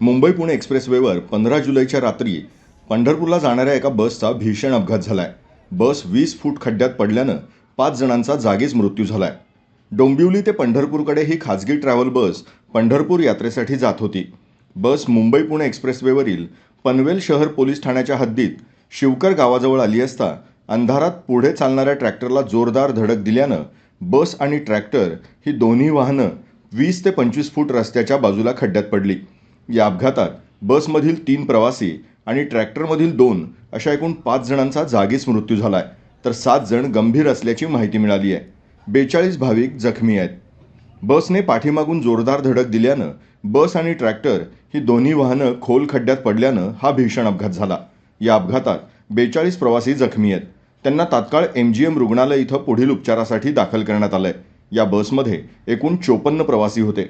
मुंबई पुणे एक्सप्रेसवेवर पंधरा जुलैच्या रात्री पंढरपूरला जाणाऱ्या एका बसचा भीषण अपघात झालाय. बस वीस फूट खड्ड्यात पडल्यानं पाच जणांचा जागीच मृत्यू झालाय. डोंबिवली ते पंढरपूरकडे ही खाजगी ट्रॅव्हल बस पंढरपूर यात्रेसाठी जात होती. बस मुंबई पुणे एक्सप्रेसवेवरील पनवेल शहर पोलीस ठाण्याच्या हद्दीत शिवकर गावाजवळ आली असता अंधारात पुढे चालणाऱ्या ट्रॅक्टरला जोरदार धडक दिल्यानं बस आणि ट्रॅक्टर ही दोन्ही वाहनं वीस ते पंचवीस फूट रस्त्याच्या बाजूला खड्ड्यात पडली. या अपघातात बसमधील तीन प्रवासी आणि ट्रॅक्टरमधील दोन अशा एकूण पाच जणांचा जागीच मृत्यू झाला आहे तर सात जण गंभीर असल्याची माहिती मिळाली आहे. बेचाळीस भाविक जखमी आहेत. बसने पाठीमागून जोरदार धडक दिल्यानं बस आणि ट्रॅक्टर ही दोन्ही वाहनं खोल खड्ड्यात पडल्यानं हा भीषण अपघात झाला. या अपघातात बेचाळीस प्रवासी जखमी आहेत. त्यांना तात्काळ एम जी एम रुग्णालय इथं पुढील उपचारासाठी दाखल करण्यात आलं आहे या बसमध्ये एकूण चोपन्न प्रवासी होते.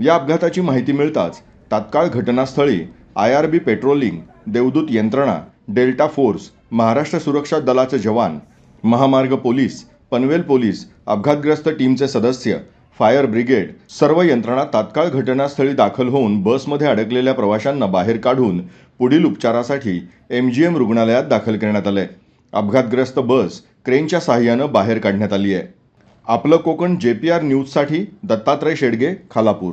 या अपघाताची माहिती मिळताच तात्काळ घटनास्थळी आय आर बी पेट्रोलिंग देवदूत यंत्रणा डेल्टा फोर्स महाराष्ट्र सुरक्षा दलाचे जवान महामार्ग पोलीस पनवेल पोलीस अपघातग्रस्त टीमचे सदस्य फायर ब्रिगेड सर्व यंत्रणा तात्काळ घटनास्थळी दाखल होऊन बसमध्ये अडकलेल्या प्रवाशांना बाहेर काढून पुढील उपचारासाठी एम जी एम रुग्णालयात दाखल करण्यात आलंय अपघातग्रस्त बस क्रेनच्या सहाय्यानं बाहेर काढण्यात आली आहे आपलं कोकण जे पी आर न्यूजसाठी दत्तात्रय शेडगे खालापूर.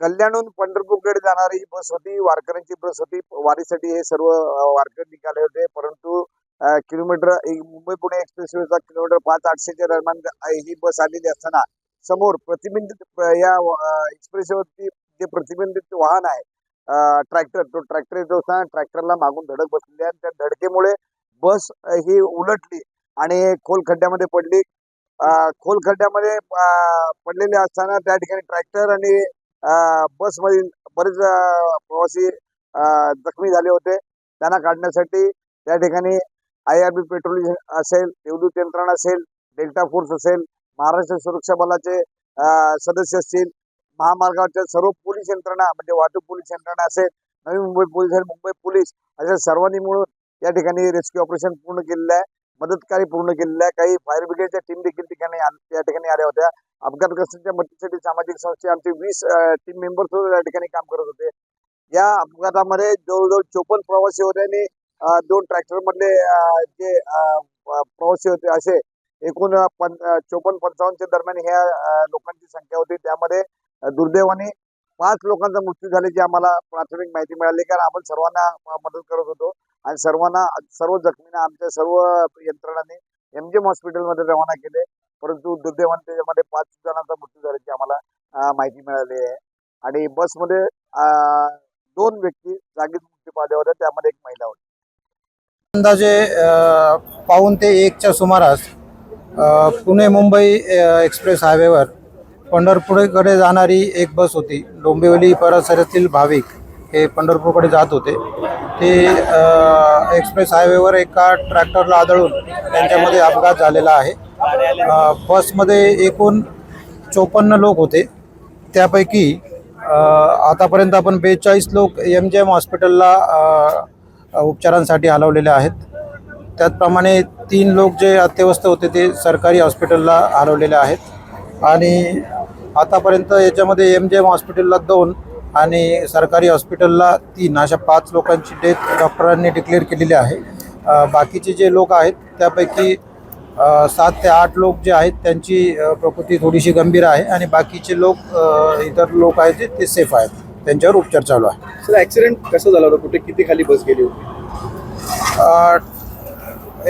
कल्याणहून पंढरपूरकडे जाणारी ही बस होती वारकऱ्यांची बस होती. वारीसाठी हे सर्व वारकर वारकरी निघाले होते. परंतु किलोमीटर मुंबई पुणे एक्सप्रेसवेचा किलोमीटर पाच आठशेच्या दरम्यान ही बस आलेली असताना समोर प्रतिबिंबित या एक्सप्रेसवरती जे प्रतिबिंबित वाहन आहे ट्रॅक्टर तो ट्रॅक्टर जो असताना ट्रॅक्टरला मागून धडक बसलेली आहे आणि त्या धडकेमुळे बस ही उलटली आणि खोल खड्ड्यामध्ये पडली. खोल खड्ड्यामध्ये अ, पडलेले असताना त्या ठिकाणी ट्रॅक्टर आणि बस मधील बरेच प्रवासी अ, जखमी झाले होते. त्यांना काढण्यासाठी त्या ठिकाणी आय आर बी पेट्रोलिंग असेल देवदूत यंत्रणा असेल डेल्टा फोर्स असेल महाराष्ट्र सुरक्षा बलाचे अ, सदस्य असतील महामार्गावरच्या सर्व पोलीस यंत्रणा म्हणजे वाहतूक पोलीस यंत्रणा असेल नवी मुंबई पोलीस आणि मुंबई पोलीस अशा सर्वांनी मिळून या ठिकाणी रेस्क्यू ऑपरेशन पूर्ण केलेलं आहे. मदतकार्य पूर्ण केलेलं आहे. काही फायर ब्रिगेडच्या टीम देखील ठिकाणी या ठिकाणी आल्या होत्या. अपघातग्रस्तांच्या मदतीसाठी सामाजिक संस्थे आमचे वीस टीम मेंबर्स या ठिकाणी काम करत होते. या अपघातामध्ये जवळजवळ चोपन्न प्रवासी होते आणि दोन ट्रॅक्टर मधले जे प्रवासी होते असे एकूण अ, पं चोपन्न पंचावन्नच्या दरम्यान ह्या लोकांची संख्या होती. त्यामध्ये दुर्दैवाने पाच लोकांचा मृत्यू झाल्याची आम्हाला प्राथमिक माहिती मिळाली कारण आपण सर्वांना मदत करत होतो आणि सर्वांना सर्व जखमींना आमच्या सर्व यंत्रणांनी एम जी एम हॉस्पिटलमध्ये रवाना केले. परंतु दुर्दैवाने त्याच्यामध्ये पाच जणांचा मृत्यू झाल्याची आम्हाला माहिती मिळाली आहे. आणि बसमध्ये अ, दोन व्यक्ती जागीच मृत्यू पावल्या होत्या त्यामध्ये एक महिला होती. अंदाजे पाऊन ते एकच्या सुमारास अ, पुणे मुंबई एक्सप्रेस हायवेवर पंढरपूरकडे जाणारी एक बस होती. डोंबिवली परिसरातील भाविक हे पंढरपूरकडे जात होते. ते एक्सप्रेस हायवेवर एका ट्रॅक्टरला आदळून त्यांच्यामध्ये अपघात झालेला आहे. बसमध्ये एकूण चोपन्न लोक होते. त्यापैकी आतापर्यंत आपण बेचाळीस लोक एम जे एम हॉस्पिटलला उपचारांसाठी हलवलेले आहेत. त्याचप्रमाणे तीन लोक जे अत्यवस्थ होते ते सरकारी हॉस्पिटलला हलवलेले आहेत. आणि आतापर्यंत याच्यामध्ये एम जे एम हॉस्पिटलला दोन आणि सरकारी हॉस्पिटलला तीन. अशा पाच लोकांची डेथ डॉक्टरांनी डिक्लेअर केलेली आहे. बाकीचे जे लोक आहेत त्यापैकी सात ते आठ लोक जे आहेत त्यांची प्रकृती थोडीशी गंभीर आहे आणि बाकीचे लोक इतर लोक आहेत जे ते सेफ आहेत. त्यांच्यावर उपचार चालू आहे. सर ऍक्सिडेंट कसं झालं होतं? कुठे किती खाली बस गेली होती?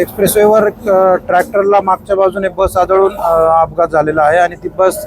एक्सप्रेसवेवर ट्रॅक्टरला मागच्या बाजूने बस आदळून अपघात झालेला आहे आणि ती बस